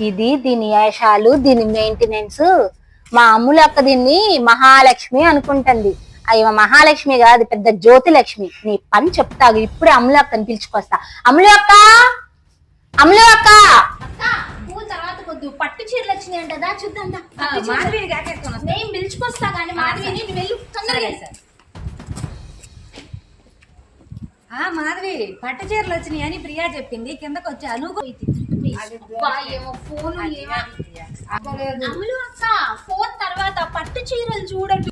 ఇది దీని వేషాలు దీని మెయింటెనెన్స్ మా అమ్ములు అక్క దీన్ని మహాలక్ష్మి అనుకుంటుంది. అయ్యో మహాలక్ష్మి కాదు పెద్ద జ్యోతి లక్ష్మి నీ పని చెప్తాగు ఇప్పుడే అమ్ములు అక్కని పిలుచుకొస్తా. అమ్ములు అక్క! అమ్ములు అక్క! పట్టు చీరలు వచ్చినాయి అంట దా చూద్దాం. నేను పిలుచుకొస్తా కానీ మాధవిని నువ్వు వెళ్ళు. తొందరగా సరే. ఆ మాధవి పట్టు చీరలు వచ్చినాయి అని ప్రియా చెప్పింది. కిందకు వచ్చా నువ్వు ఫోన్ అక్క తర్వాత పట్టు చీరలు చూడండి.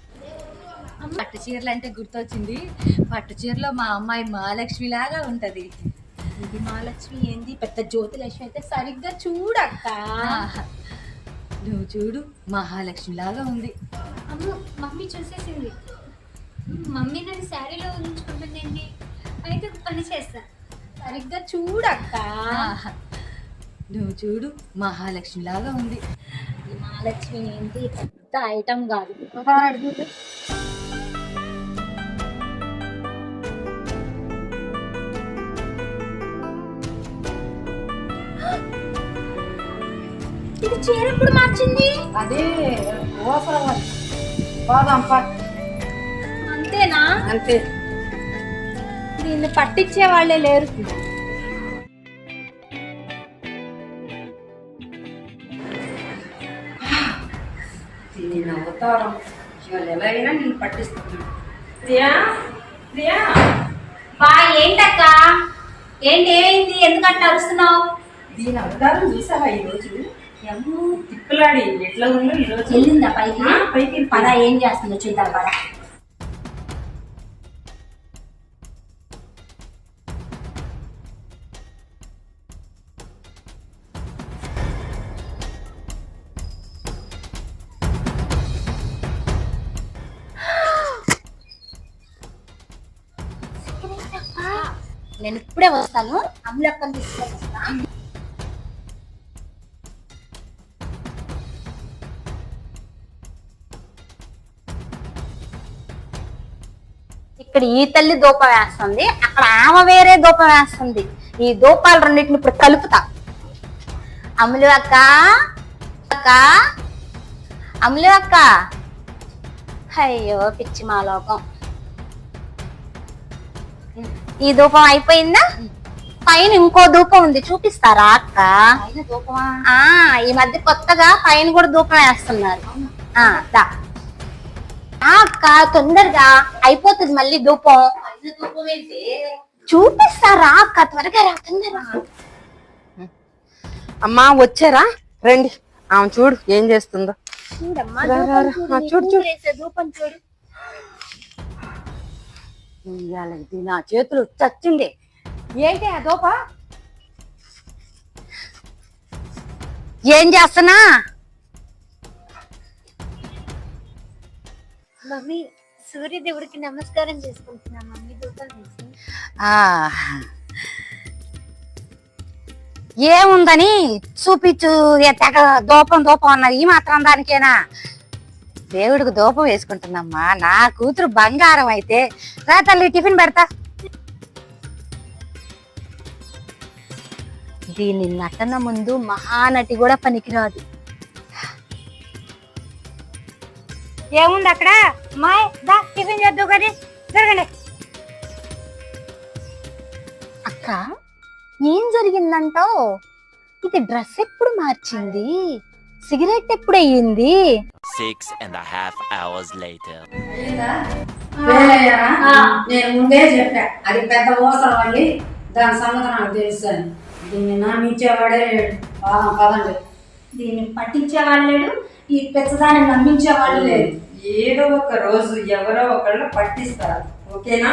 పట్టు చీరలు అంటే గుర్తొచ్చింది. పట్టు చీరలో మా అమ్మాయి మహాలక్ష్మి లాగా ఉంటది. ఇది మహాలక్ష్మి ఏంది? పెద్ద జ్యోతి లక్ష్మి అయితే సరిగ్గా చూడక్క. నువ్వు చూడు మహాలక్ష్మి లాగా ఉంది. అమ్మ మమ్మీ చూసేసింది. మమ్మీ నన్ను శారీలో ఉంచుకుంటుందండి అయితే పని చేస్తా. సరిగ్గా చూడక్క. నువ్వు చూడు మహాలక్ష్మి లాగా ఉంది. మహాలక్ష్మి ఏంటి? పెద్ద ఐటమ్ కాదు. ఇది చీర మార్చింది? అదే పోదాం అంతేనా? అంతే. దీన్ని పట్టించే వాళ్ళే లేరు. నేను అవతారం ఇవాళ ఎలా అయినా నేను పట్టిస్తున్నాను. ప్రియా ప్రియా. బా ఏంటక్క? ఏంటి ఏమైంది? ఎందుకంటే అరుస్తున్నావు? దీని అవతారం చూసావా ఈరోజు? ఎమ్మో తిప్పలాడి ఎట్లా ఉందో ఈరోజు? వెళ్ళిందా పైకి? పైకి పద ఏం చేస్తుందో చూద్దాం పద. నేను ఇప్పుడే వస్తాను. అమ్ములక్కని తీసుకొని వస్తాను ఇక్కడ ఈ తల్లి దూపం వేస్తుంది. అక్కడ ఆమె వేరే దూపం వేస్తుంది. ఈ దూపాలు రెండింటిని ఇప్పుడు కలుపుతా. అమలు అక్క అక్క అమలు అక్క. అయ్యో పిచ్చి మాలోకం ఈ ధూపం అయిపోయిందా? పైన ఇంకో ధూపం ఉంది. చూపిస్తారా అక్క? ఆ ఈ మధ్య కొత్తగా పైన కూడా ధూపం వేస్తున్నారు. ఆ దా. ఆ అక్క తొందరగా అయిపోతుంది మళ్ళీ ధూపం చూపిస్తారా అక్క? త్వరగా రా తొందరగా అమ్మా వచ్చారా? రండి. ఆమె చూడు ఏం చేస్తుందో. చూడమ్మా. చూడు, చూడు, ధూపం చూడు. ఇయ్యాల ఇది నా చేతులు చచ్చింది. ఏంటి ఆ దోప? ఏం చేస్తున్నా? మమ్మీ సూర్యదేవుడికి నమస్కారం చేసుకుంటున్నా. మమ్మీ ఆ. ఏముందని చూపించు తెగ దూపం దూపం అన్నది. ఈ మాత్రం దానికేనా? దేవుడికి దూపం వేసుకుంటుందమ్మా నా కూతురు బంగారం అయితే రా తల్లి టిఫిన్ పెడతా. దీని నటన ముందు మహానటి కూడా పనికిరాదు. ఏముంది అక్కడ? మాయ్ దా టిఫిన్ చేద్దు కానీ జరగండి. అక్క ఏం జరిగిందంటావు? ఇది డ్రెస్ ఎప్పుడు మార్చింది? సిగరెట్ ఎప్పుడు అయ్యింది Six and a half hours later. నేను ముందే చెప్పా. అది పెద్ద మోసం వాళ్ళి దాని సంగతి నాకు తెలుసు అని. దీన్ని నమ్మించేవాడే లేడు. పాదం పదండి దీన్ని పట్టించే వాళ్ళు లేడు. ఈ పెద్దదాన్ని నమ్మించే వాళ్ళు లేరు ఏదో ఒక రోజు ఎవరో ఒకళ్ళు పట్టిస్తారు. ఓకేనా?